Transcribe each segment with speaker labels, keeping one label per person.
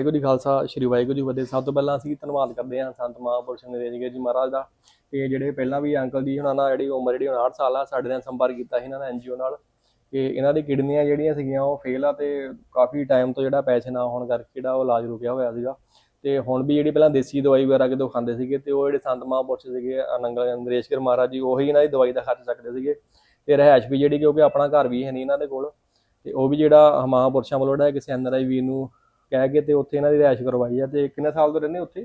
Speaker 1: ਵਾਹਿਗੁਰੂ ਜੀ ਖਾਲਸਾ, ਸ੍ਰੀ ਵਾਹਿਗੁਰੂ ਜੀ ਫਤਿਹ। ਸਭ ਤੋਂ ਪਹਿਲਾਂ ਅਸੀਂ ਧੰਨਵਾਦ ਕਰਦੇ ਹਾਂ ਸੰਤ ਮਹਾਂਪੁਰਸ਼ ਨਰੇਜਗੇ ਜੀ ਮਹਾਰਾਜ ਦਾ। ਤੇ ਜਿਹੜੇ ਪਹਿਲਾਂ ਵੀ ਅੰਕਲ ਜੀ ਹੁਣਾਂ ਨਾਲ, ਜਿਹੜੀ ਉਮਰ ਜਿਹੜੀ 59 ਸਾਲ ਆ, ਸਾਡੇ ਨਾਲ ਸੰਪਰਕ ਕੀਤਾ ਸੀ ਇਹਨਾਂ ਦਾ ਐਨਜੀਓ ਨਾਲ। ਕਿ ਇਹਨਾਂ ਦੀ ਕਿਡਨੀਆਂ ਜਿਹੜੀਆਂ ਸੀਗੀਆਂ, ਉਹ ਫੇਲ ਆ ਤੇ ਕਾਫੀ ਟਾਈਮ ਤੋਂ ਜਿਹੜਾ ਪੈਸੇ ਨਾ ਹੋਣ ਕਰਕੇ ਜਿਹੜਾ ਉਹ ਇਲਾਜ ਰੁਕਿਆ ਹੋਇਆ ਸੀਗਾ। ਤੇ ਹੁਣ ਵੀ ਜਿਹੜੀ ਪਹਿਲਾਂ ਦੇਸੀ ਦਵਾਈ ਵਗੈਰਾ ਕਿਦੋਂ ਖਾਂਦੇ ਸੀਗੇ, ਤੇ ਉਹ ਜਿਹੜੇ ਸੰਤ ਮਹਾਂਪੁਰਸ਼ ਸੀਗੇ, ਅਨੰਗਲ ਨਰੇਸ਼ਕਰ ਮਹਾਰਾਜ ਜੀ, ਉਹੀ ਇਹਨਾਂ ਦੀ ਦਵਾਈ ਦਾ ਖਰਚ ਸਕਦੇ ਸੀਗੇ। ਤੇ ਰਹਿائش ਵੀ ਜਿਹੜੀ ਕਿਉਂਕਿ ਆਪਣਾ ਘਰ ਵੀ ਹੈ ਨਹੀਂ ਇਹਨਾਂ ਦੇ ਕੋਲ। ਤੇ ਉਹ ਵੀ ਜਿਹੜਾ ਮਹਾਂਪੁਰਸ਼ਾਂ ਵੱਲੋਂ ਜਿਹੜਾ ਕਿਸੇ ਐਨਆਰਆਈ ਵੀ ਨੂੰ ਕਹਿ ਕੇ ਤੇ ਉੱਥੇ ਇਹਨਾਂ ਦੀ ਰਿਹਾਇਸ਼ ਕਰਵਾਈ ਆ ਤੇ ਕਿੰਨੇ ਸਾਲ ਤੋਂ ਰਹਿੰਦੇ ਉੱਥੇ?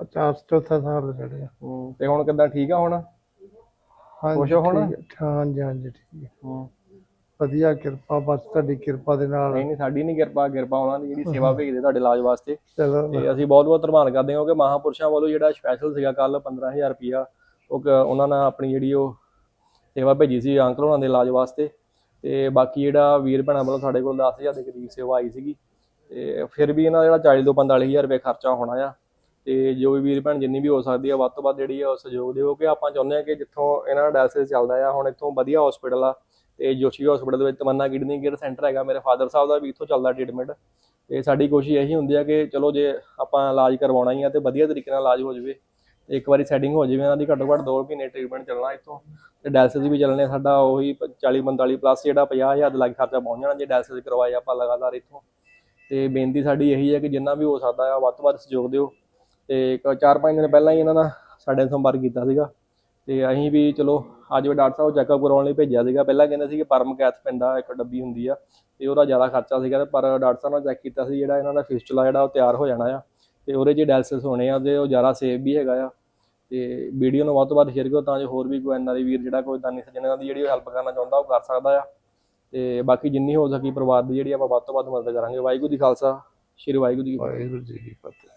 Speaker 2: 50 ਚੌਥਾ ਸਾਲ ਚੜਿਆ
Speaker 1: ਹੂੰ, ਤੇ ਹੁਣ ਕਿੱਦਾਂ ਠੀਕ ਆ ਹੁਣ?
Speaker 2: ਹਾਂਜੀ
Speaker 1: ਖੁਸ਼ ਹੋ ਹੁਣ?
Speaker 2: ਠੀਕ ਹੈ। ਹਾਂਜੀ ਹਾਂਜੀ ਠੀਕ ਹੈ
Speaker 1: ਹੂੰ।
Speaker 2: ਵਧੀਆ ਕਿਰਪਾ ਬਸ ਤੁਹਾਡੀ ਕਿਰਪਾ ਦੇ ਨਾਲ।
Speaker 1: ਨਹੀਂ ਨਹੀਂ ਸਾਡੀ ਨਹੀਂ ਕਿਰਪਾ ਕਿਰਪਾ ਉਹਨਾਂ ਦੀ ਜਿਹੜੀ ਸੇਵਾ ਭੇਜਦੇ ਤੁਹਾਡੇ ਇਲਾਜ ਵਾਸਤੇ।
Speaker 2: ਚਲੋ
Speaker 1: ਤੇ ਅਸੀਂ ਬਹੁਤ ਬਹੁਤ ਧੰਨਵਾਦ ਕਰਦੇ ਹਾਂ ਕਿ ਮਹਾਂਪੁਰਸ਼ਾਂ ਵੱਲੋਂ ਜਿਹੜਾ ਸਪੈਸ਼ਲ ਸੀਗਾ ਕੱਲ 15000 ਰੁਪਿਆ ਉਹ ਕ- ਉਹਨਾਂ ਨੇ ਆਪਣੀ ਜਿਹੜੀ ਉਹ ਸੇਵਾ ਭੇਜੀ ਸੀ ਅੰਕਲ ਉਹਨਾਂ ਦੇ ਇਲਾਜ ਵਾਸਤੇ। ਤੇ ਬਾਕੀ ਜਿਹੜਾ ਵੀਰ ਭੈਣਾਂ ਵੱਲੋਂ ਸਾਡੇ ਕੋਲ 10000 ਦੇ ਕਰੀਬ ਸੇਵਾ ਆਈ ਸੀਗੀ ਤੇ ਫਿਰ ਵੀ ਇਹਨਾਂ ਦਾ ਜਿਹੜਾ 40 ਤੋਂ 45000 ਰੁਪਏ ਖਰਚਾ ਹੋਣਾ ਆ। ਤੇ ਜੋ ਵੀ ਵੀਰ ਭੈਣ ਜਿੰਨੀ ਵੀ ਹੋ ਸਕਦੀ ਆ, ਵੱਧ ਤੋਂ ਵੱਧ ਜਿਹੜੀ ਆ, ਉਹ ਸਹਿਯੋਗ ਦਿਓ, ਕਿ ਆਪਾਂ ਚਾਹੁੰਦੇ ਆ ਕਿ ਜਿੱਥੋਂ ਇਹਨਾਂ ਦਾ ਡਾਇਲਿਸਿਸ ਚੱਲਦਾ ਆ, ਹੁਣ ਇੱਥੋਂ ਵਧੀਆ ਹਸਪੀਟਲ ਆ, ਤੇ ਜੋਸ਼ੀ ਹਸਪੀਟਲ ਦੇ ਵਿੱਚ ਤਮੰਨਾ ਕਿਡਨੀ ਕੇਅਰ ਸੈਂਟਰ ਹੈਗਾ, ਮੇਰੇ ਫਾਦਰ ਸਾਹਿਬ ਦਾ ਵੀ ਇੱਥੋਂ ਚੱਲਦਾ ਟ੍ਰੀਟਮੈਂਟ ਤੇ ਸਾਡੀ ਕੋਸ਼ਿਸ਼ ਇਹੀ ਹੁੰਦੀ ਆ ਕਿ ਚਲੋ ਜੇ ਆਪਾਂ ਇਲਾਜ ਕਰਵਾਉਣਾ ਹੀ ਆ, ਤੇ ਵਧੀਆ ਤਰੀਕੇ ਨਾਲ ਇਲਾਜ ਹੋ ਜਾਵੇ, ਤੇ ਇੱਕ ਵਾਰੀ ਸੈਟਿੰਗ ਹੋ ਜਾਵੇ, ਇਹਨਾਂ ਦੀ ਘੱਟੋ ਘੱਟ 2 ਮਹੀਨੇ ਟ੍ਰੀਟਮੈਂਟ ਚੱਲਣਾ ਇੱਥੋਂ, ਤੇ ਡਾਇਲਿਸਿਸ ਵੀ ਚੱਲਣੇ ਸਾਡਾ ਉਹੀ 40 45 ਪਲੱਸ ਜਿਹੜਾ 50000 ਦੇ ਲੱਗ ਖਰਚਾ ਪਹੁੰਚ ਜਾਣਾ, ਜੇ ਡਾਇਲਿਸਿਸ ਕਰਵਾਏ ਆਪਾਂ ਲਗਾਤਾਰ ਇੱਥੋਂ। ਤੇ ਬੇਨਤੀ ਸਾਡੀ ਇਹੀ ਹੈ ਕਿ ਜਿੰਨਾ ਵੀ ਹੋ ਸਕਦਾ ਆ, ਵੱਧ ਤੋਂ ਵੱਧ ਸਹਿਯੋਗ ਦਿਓ। ਤੇ ਇੱਕ ਚਾਰ ਪੰਜ ਦਿਨ ਪਹਿਲਾਂ ਹੀ ਇਹਨਾਂ ਦਾ ਸਾਡੇ ਨਾਲ ਸੰਪਰਕ ਕੀਤਾ ਸੀਗਾ। ਤੇ ਅਸੀਂ ਵੀ ਚਲੋ, ਅੱਜ ਵੀ ਡਾਕਟਰ ਸਾਹਿਬ ਚੈੱਕਅਪ ਕਰਵਾਉਣ ਲਈ ਭੇਜਿਆ ਸੀਗਾ। ਪਹਿਲਾਂ ਕਹਿੰਦੇ ਸੀ ਕਿ ਪਰਮ ਕੈਥ ਪੈਂਦਾ, ਇੱਕ ਡੱਬੀ ਹੁੰਦੀ ਆ, ਤੇ ਉਹਦਾ ਜ਼ਿਆਦਾ ਖਰਚਾ ਸੀਗਾ ਤੇ ਪਰ ਡਾਕਟਰ ਸਾਹਿਬ ਨੇ ਚੈੱਕ ਕੀਤਾ ਸੀ, ਜਿਹੜਾ ਇਹਨਾਂ ਦਾ ਫਿਸਟੂਲਾ ਜਿਹੜਾ ਉਹ ਤਿਆਰ ਹੋ ਜਾਣਾ ਆ। ਤੇ ਉਹਦੇ 'ਚ ਡਾਇਲਿਸਿਸ ਹੋਣੇ ਆ ਤੇ ਉਹ ਜ਼ਿਆਦਾ ਸੇਫ ਵੀ ਹੈਗਾ ਆ। ਤੇ ਵੀਡੀਓ ਨੂੰ ਵੱਧ ਤੋਂ ਵੱਧ ਸ਼ੇਅਰ ਕਰੋ ਤਾਂ ਜੋ ਹੋਰ ਵੀ ਕੋਈ ਐਨਆਰਆਈ ਵੀਰ ਜਿਹੜਾ ਕੋਈ ਦਾਨੀ ਸੱਜਣਾਂ ਦੀ ਜਿਹੜੀ ਹੈਲਪ ਕਰਨਾ ਚਾਹੁੰਦਾ ਉਹ ਕਰ ਸਕਦਾ ਆ। ਤੇ ਬਾਕੀ ਜਿੰਨੀ ਹੋ ਸਕੀ ਪਰਿਵਾਰ ਦੀ ਜਿਹੜੀ ਆਪਾਂ ਵੱਧ ਤੋਂ ਵੱਧ ਮਦਦ ਕਰਾਂਗੇ। ਵਾਹਿਗੁਰੂ ਜੀ ਖਾਲਸਾ, ਸ਼੍ਰੀ ਵਾਹਿਗੁਰੂ ਜੀ ਕੀ ਫਤਿਹ।
Speaker 2: ਵਾਹਿਗੁਰੂ ਜੀ ਕੀ ਫਤਿਹ।